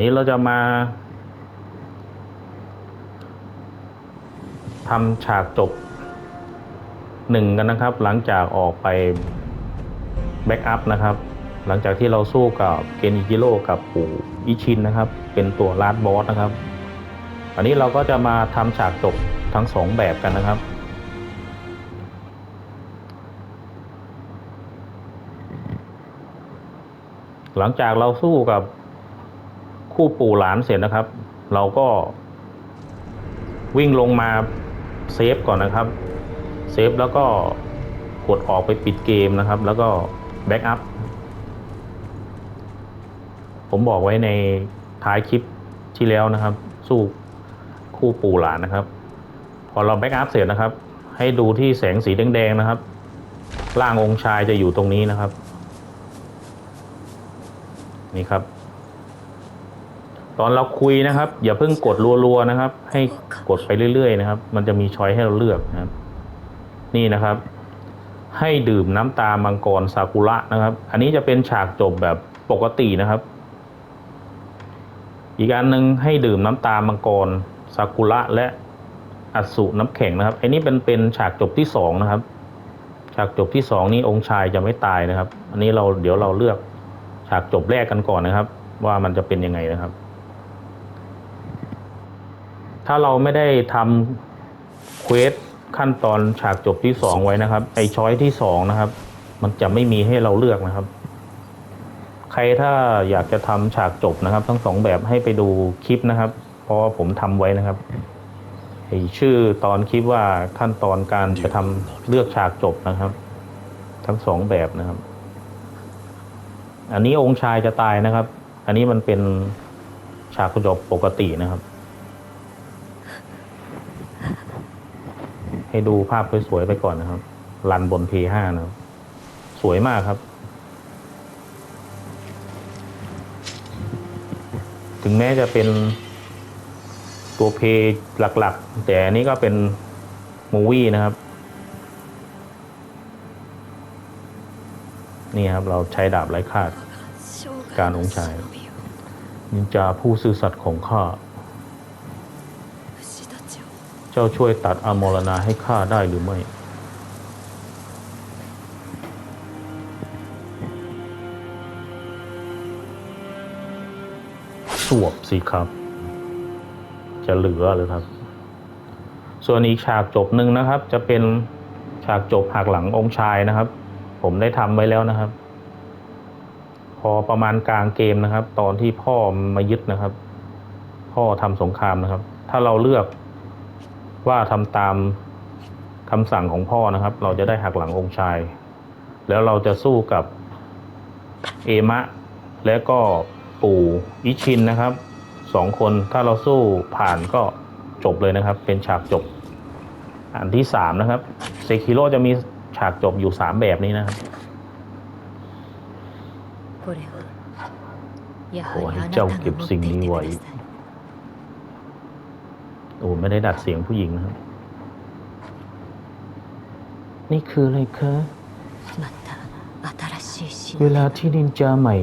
นี้เราจะมาทำฉากจบหนึ่งกันนะครับ หลังจากออกไปแบ็กอัพนะครับ หลังจากที่เราสู้กับเกนอิจิโร่กับปู่อิชินนะครับ เป็นตัวลาดบอสนะครับ อันนี้เราก็จะมาทำฉากจบทั้งสองแบบกันนะครับหลังจากเราสู้กับ คู่ปู่หลานเสร็จนะครับ เราก็ วิ่งลงมาเซฟก่อนนะครับ เซฟแล้วก็กดออกไปปิดเกมนะครับ แล้วก็แบ็กอัพ ผมบอกไว้ในท้ายคลิปที่แล้วนะครับ สู้คู่ปู่หลานนะครับ พอเราแบ็กอัพเสร็จนะครับ ให้ดูที่แสงสีแดงๆนะครับ ร่างองค์ชายจะอยู่ตรงนี้นะครับ นี่ครับ ตอนเราคุยนะครับ อย่าเพิ่งกดรัวๆนะครับ ให้กดไปเรื่อยๆนะครับ มันจะมีช้อยให้เราเลือกนะครับ นี่นะครับ ให้ดื่มน้ำตามังกรซากุระนะครับ อันนี้จะเป็นฉากจบแบบปกตินะครับ อีกอันหนึ่งให้ดื่มน้ำตามังกรซากุระและอัสุน้ำแข็งนะครับ อันนี้เป็นเป็นฉากจบที่สองนะครับ ฉากจบที่สองนี้องค์ชายจะไม่ตายนะครับ อันนี้เราเดี๋ยวเราเลือกฉากจบแรกกันก่อนนะครับ ว่ามันจะเป็นยังไงนะครับ ถ้าเราไม่ได้ทำเควสขั้นตอนฉากจบที่สองไว้นะครับ ไอช้อยที่สองนะครับ มันจะไม่มีให้เราเลือกนะครับ ใครถ้าอยากจะทำฉากจบนะครับ ทั้งสองแบบให้ไปดูคลิปนะครับ เพราะว่าผมทำไว้นะครับไอชื่อตอนคลิปว่าขั้นตอนการจะทำเลือกฉากจบนะครับ ทั้งสองแบบนะครับ อันนี้องค์ชายจะตายนะครับ อันนี้มันเป็นฉากจบปกตินะครับ ให้ดูภาพสวยๆไปก่อนนะครับ รันบน P5 นะครับ สวยมากครับ ถึงแม้จะเป็นตัวเพหลักๆ แต่อันนี้ก็เป็นมูวี่นะครับ นี่ครับเราใช้ดาบไร้คาด การองชาย นินจาผู้ซื่อสัตย์ของข้า เจ้าช่วยตัดอมรณาให้ข้าได้หรือไม่ สวบสิครับ จะเหลือเลยครับ ส่วนอีกฉากจบหนึ่งนะครับ จะเป็นฉากจบหักหลังองค์ชายนะครับ ผมได้ทำไว้แล้วนะครับ พอประมาณกลางเกมนะครับ ตอนที่พ่อมายึดนะครับ พ่อทำสงครามนะครับ ถ้าเราเลือก ว่าทำตามคำสั่งของพ่อนะครับ เราจะได้หักหลังองค์ชาย แล้วเราจะสู้กับเอมะ และก็ปู่อิชินนะครับสองคนถ้าเราสู้ผ่านก็จบเลยนะครับ เป็นฉากจบ อันที่สามนะครับเซคิโร่จะมีฉากจบอยู่สามแบบนี้นะครับขอให้เจ้าเก็บสิ่งนี้ไว้ โอ้ไม่ได้ดัดเสียงผู้หญิงนะครับ นี่คืออะไรคะเวลาที่นินจาใหม่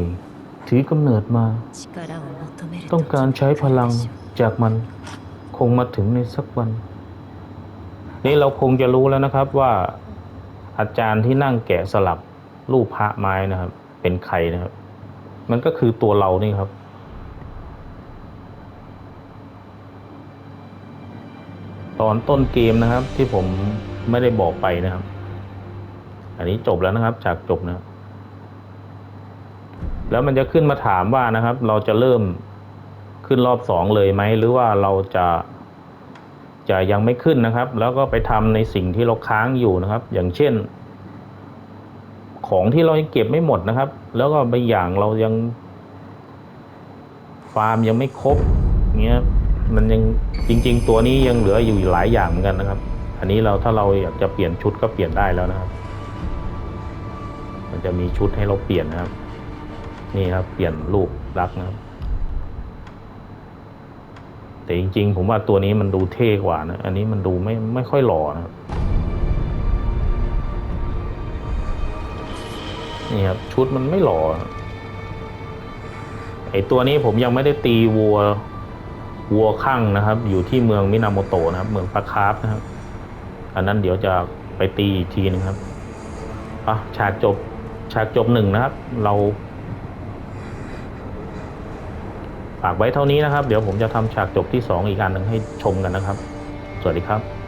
ถือกำเนิดมา ต้องการใช้พลังจากมันคงมาถึงในสักวัน นี่เราคงจะรู้แล้วนะครับว่า อาจารย์ที่นั่งแกะสลักรูปพระไม้นะครับ เป็นใครนะครับ มันก็คือตัวเรานี่ครับ ตอนต้นเกมนะครับ ที่ผมไม่ได้บอกไปนะครับ อันนี้จบแล้วนะครับจากจบนะแล้วมันจะขึ้นมาถามว่านะครับ เราจะเริ่มขึ้นรอบสองเลยไหมหรือว่าเราจะจะยังไม่ขึ้นนะครับ แล้วก็ไปทำในสิ่งที่เราค้างอยู่นะครับ อย่างเช่น ของที่เรายังเก็บไม่หมดนะครับ แล้วก็บางอย่างเรายัง ฟาร์มยังไม่ครบเงี้ย มันยังจริง ๆ ตัวนี้ยังเหลืออยู่หลายอย่างเหมือนกันนะครับ อันนี้เราถ้าเราอยากจะเปลี่ยนชุดก็เปลี่ยนได้แล้วนะครับ มันจะมีชุดให้เราเปลี่ยนนะครับ นี่ครับเปลี่ยนรูปลักษณ์นะครับ แต่จริง ๆ ผมว่าตัวนี้มันดูเท่กว่านะ อันนี้มันดูไม่ไม่ค่อยหล่อนะครับนี่ครับชุดมันไม่หล่อไอตัวนี้ผมยังไม่ได้ตีวัว วัวข้างนะครับ อยู่ที่เมืองมินาโมโตะนะครับ เมืองปาคาร์ฟนะครับ อันนั้นเดี๋ยวจะไปตีอีกทีหนึงครับอะฉากจบฉากจบหนึ่งนะครับ เราฝากไว้เท่านี้นะครับ เดี๋ยวผมจะทำฉากจบที่สองอีกอันหนึ่งให้ชมกันนะครับ สวัสดีครับ